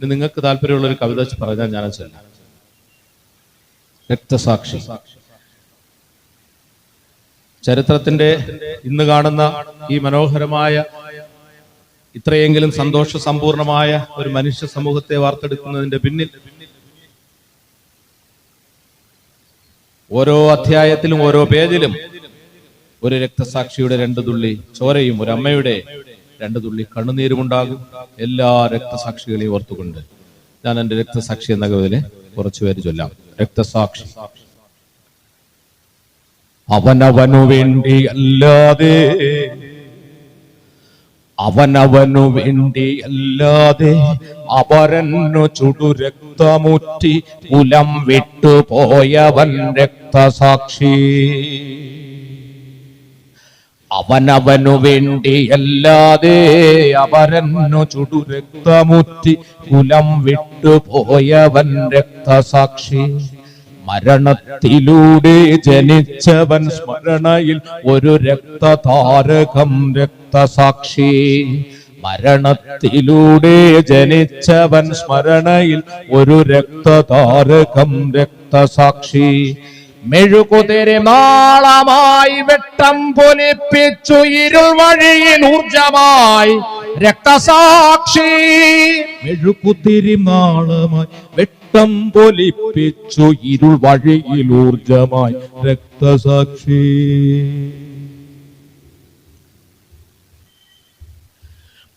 ഇനി നിങ്ങൾക്ക് താല്പര്യമുള്ള ഒരു കവിത പറഞ്ഞാൽ ഞാൻ ചൊല്ലാം രക്തസാക്ഷി. ചരിത്രത്തിന്റെ ഇന്ന് കാണുന്ന ഈ മനോഹരമായ ഇത്രയെങ്കിലും സന്തോഷ സമ്പൂർണമായ ഒരു മനുഷ്യ സമൂഹത്തെ വാർത്തെടുക്കുന്നതിന്റെ പിന്നിൽ ഓരോ അധ്യായത്തിലും ഓരോ പേജിലും ഒരു രക്തസാക്ഷിയുടെ രണ്ട് തുള്ളി ചോരയും ഒരു അമ്മയുടെ രണ്ട് തുള്ളി കണ്ണുനീരുമുണ്ടാകും. എല്ലാ രക്തസാക്ഷികളെയും ഓർത്തുകൊണ്ട് ഞാൻ എന്റെ രക്തസാക്ഷി എന്ന കവിതയിലെ കുറച്ചു പേര് ചൊല്ലാം. രക്തസാക്ഷി. അവനവനു വേണ്ടി അല്ലാതെ അവനവനു വേണ്ടി അല്ലാതെ അപരന്നു ചുടു രക്തമുറ്റി കുലം വിട്ടുപോയവൻ രക്തസാക്ഷി. അവനവനു വേണ്ടി അല്ലാതെ അപരന്നു ചുടു രക്തമുറ്റി കുലം വിട്ടുപോയവൻ രക്തസാക്ഷി. മരണത്തിലൂടെ ജനിച്ചവൻ സ്മരണയിൽ ഒരു രക്തതാരകം രക്തസാക്ഷി. മരണത്തിലൂടെ ജനിച്ചവൻ സ്മരണയിൽ ഒരു രക്തതാരകം രക്തസാക്ഷി. മെഴുകുതിരി നാളമായി വെട്ടം പൊലിപ്പിച്ചു ഇരുൾ വഴിയിൽ ഊർജമായി. രക്തസാക്ഷി മെഴുകുതിരി നാളമായി വെട്ടം പൊലിപ്പിച്ചു ഇരുൾ വഴിയിൽ ഊർജമായി. രക്തസാക്ഷി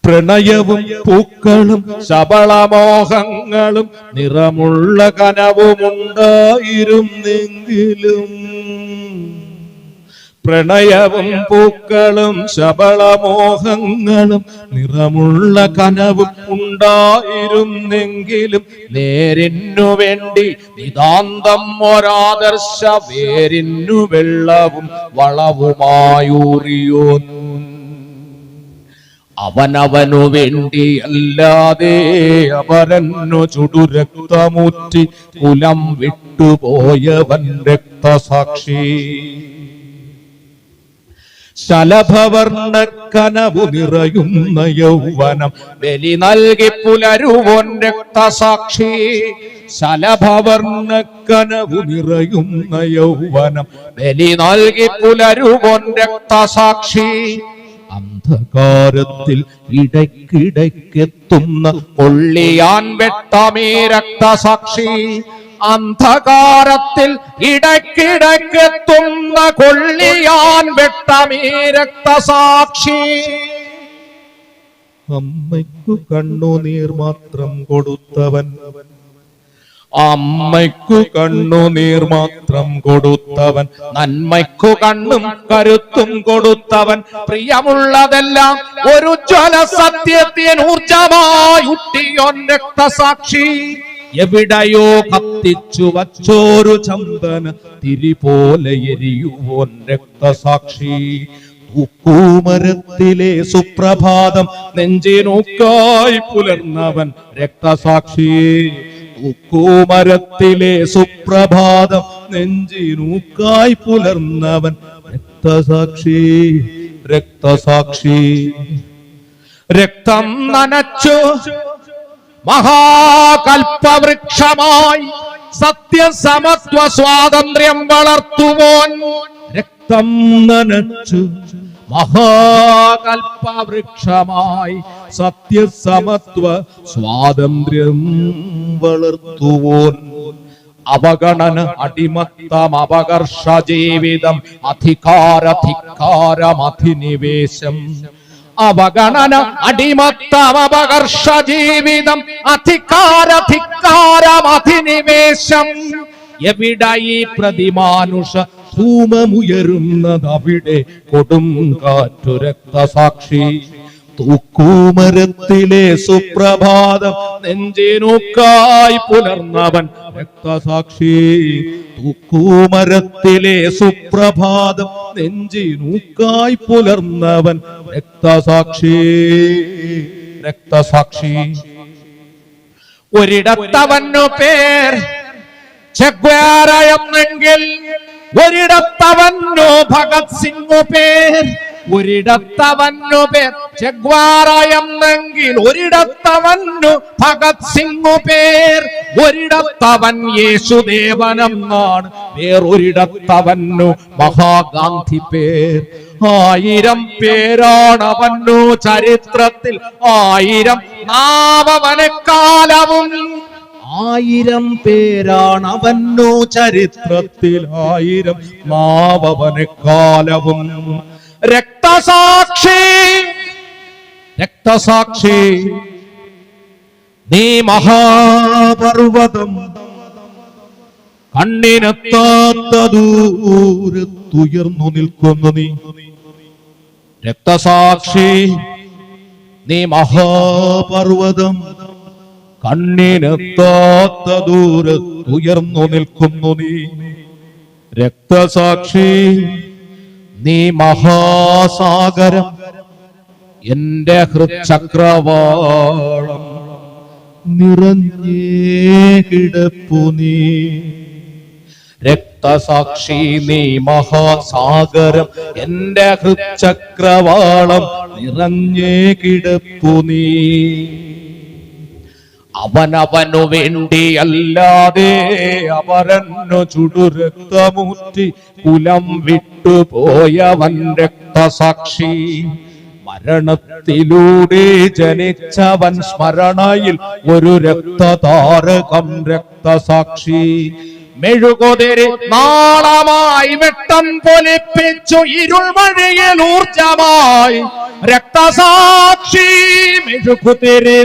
പ്രണയവും പൂക്കളും ശബളമോഹങ്ങളും നിറമുള്ള കനവുമുണ്ടായിരുന്നെങ്കിലും പ്രണയവും പൂക്കളും ശബളമോഹങ്ങളും നിറമുള്ള കനവും ഉണ്ടായിരുന്നെങ്കിലും നേരിനു വേണ്ടി നിതാന്തം ഒരാദർശ വേരിനു വെള്ളവും വളവുമായൂറിയോൻ അവനവനു വേണ്ടി അല്ലാതെ അവരന്നു ചുടുരക്തമൂറ്റി കുലം വിട്ടുപോയവൻ രക്തസാക്ഷി. ശലഭവർണ കനവു നിറയുന്ന യൗവനം ബലി നൽകി പുലരുവോൻ രക്തസാക്ഷി. ശലഭവർണ കനവു നിറയുന്ന യൗവനം ബലി നൽകി പുലരുവോൻ രക്തസാക്ഷി. അന്ധകാരത്തിൽ ഇടയ്ക്കിടയ്ക്കെത്തുന്ന കൊള്ളിയാൻ വെട്ടമേ രക്തസാക്ഷി. അന്ധകാരത്തിൽ ഇടയ്ക്കിടയ്ക്കെത്തുന്ന കൊള്ളിയാൻ വെട്ടമേ രക്തസാക്ഷി. അമ്മയ്ക്കു കണ്ണുനീർ മാത്രം കൊടുത്തവൻ അമ്മയ്ക്കു കണ്ണുനീർ മാത്രം കൊടുത്തവൻ നന്മയ്ക്കു കണ്ണും കരുത്തും കൊടുത്തവൻ. പ്രിയമുള്ളതെല്ലാം ഒരു ജ്വല സത്യത്തിന് ഊർജമായി ഉട്ടിയോൻ രക്തസാക്ഷി. എവിടെയോ കത്തിച്ചു വച്ചോരു ചന്ദന തിരി പോലെ എരിയുവോൻ രക്തസാക്ഷി. ൂമരത്തിലെ സുപ്രഭാതം നെഞ്ചിനൂക്കായി പുലർന്നവൻ രക്തസാക്ഷി. തൂക്കൂമരത്തിലെ സുപ്രഭാതം നെഞ്ചിനൂക്കായി പുലർന്നവൻ രക്തസാക്ഷി രക്തസാക്ഷി. രക്തം നനച്ചു മഹാകൽപവൃക്ഷമായി സത്യസമത്വ സ്വാതന്ത്ര്യം വളർത്തുവോൻ രക്തം നനച്ചു മഹാകൽപവൃക്ഷമായി സത്യസമത്വ സ്വാതന്ത്ര്യം വളർത്തുവോൻ. അവഗണന അടിമത്തം അപകർഷ ജീവിതം അധികാരധികാരം അധിനിവേശം അവഗണന അടിമത്തം അപകർഷ ജീവിതം അധികാരധികാരം അധിനിവേശം എവിടെ ഈ പ്രതിമാനുഷ ധൂമമുയരുന്നതവിടെ കൊടും കാറ്റു രക്തസാക്ഷി. തൂക്കൂമരത്തിലെ സുപ്രഭാതം നെഞ്ചിനൂക്കായി പുലർന്നവൻ രക്തസാക്ഷി. തൂക്കൂമരത്തിലെ സുപ്രഭാതം നെഞ്ചിനൂക്കായി പുലർന്നവൻ രക്തസാക്ഷി. രക്തസാക്ഷി. ഒരിടത്തവനു പേർ ചെഗ്വാര എന്നെങ്കിൽ ഒരിടത്തവന്നു ഭഗത് സിംഗ് പേർ ഒരിടത്തവന്നു പേർ ചെഗ്വാറ എന്നെങ്കിൽ ഒരിടത്തവന്നു ഭഗത് സിംഗ് പേർ. ഒരിടത്തവൻ യേശുദേവനെന്നാണ് വേറൊരിടത്തവന്നു മഹാഗാന്ധി പേർ. ആയിരം പേരാണവന്നു ചരിത്രത്തിൽ ആയിരം നാമവനക്കാലവും ആയിരം പേരാണ് അവനോ ചരിത്രത്തിൽ ആയിരം മാവവനക്കാലവും. രക്തസാക്ഷി രക്തസാക്ഷി നീ മഹാപർവതം കണ്ണിനെത്താത്ത ദൂരത്തുയർന്നു നിൽക്കുന്നു നീ. രക്തസാക്ഷി നീ മഹാപർവതം കണ്ണിനെത്താത്ത ദൂരത്തുയർന്നു നിൽക്കുന്നു നീ. രക്തസാക്ഷി നീ മഹാസാഗരം എന്റെ ഹൃചക്രവാളം നിറഞ്ഞേ കിടപ്പു നീ. രക്തസാക്ഷി നീ മഹാസാഗരം എന്റെ ഹൃചക്രവാളം നിറഞ്ഞേ കിടപ്പു നീ. അവനവനു വേണ്ടിയല്ലാതെ അവരന്നു ചുടുരക്തമൂറ്റി കുലം വിട്ടുപോയവൻ രക്തസാക്ഷി. മരണത്തിലൂടെ ജനിച്ചവൻ സ്മരണയിൽ ഒരു രക്തതാരകം രക്തസാക്ഷി. മെഴുകുതിരി നാളമായി വെട്ടം പൊലിപ്പിച്ചു ഇരുൾ വഴിയിൽ ഊർജമായി രക്തസാക്ഷി മെഴുകുതിരി